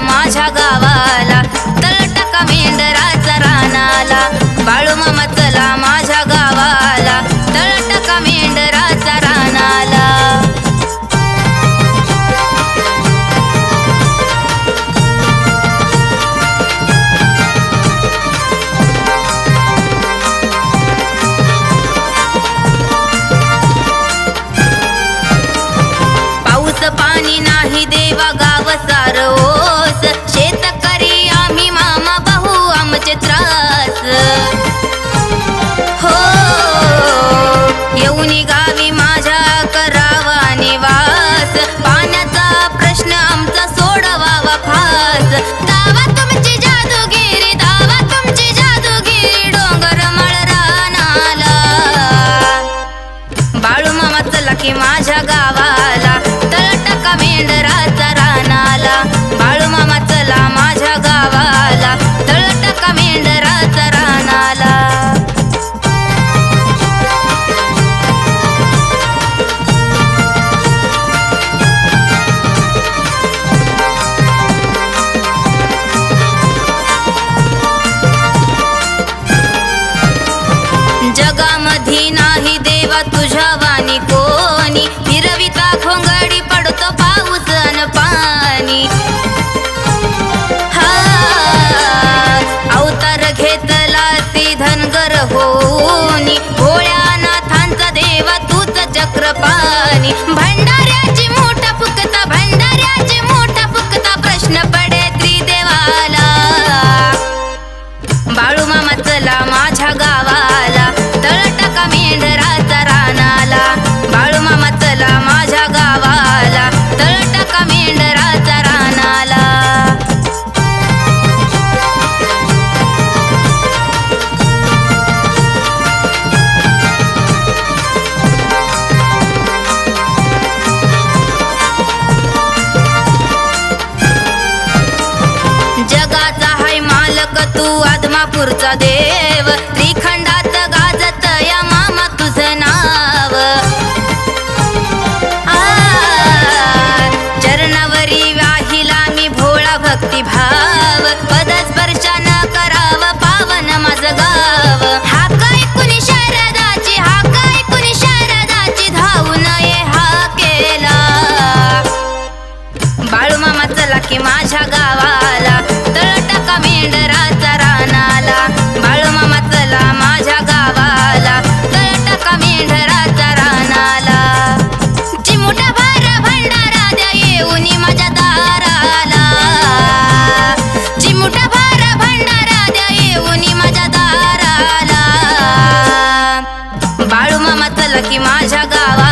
माझ्या गावात नाही देवा तुझ्या वाणी कोणी? फिरविता खोंगडी पडतो पाऊस अन पाणी. हा अवतार घेतला ती धनगर होनी भोळ्या नाथांचा देवा तूच चक्रपाणी. आदमापूरचा देव. त्रिखंडात गाजत या मामा तुझं नाव. चरणावरी वाहिला मी भोळा भक्ती भाव पदस्पर्शन कराव पावन माझं गाव. हा काय कुणी शारदाची हा काय कुणी शारदाची धावून ये हा केला. बाळू मामा चला की माझ्या गावाला. तळटका मेंढ की माझ्या गावाला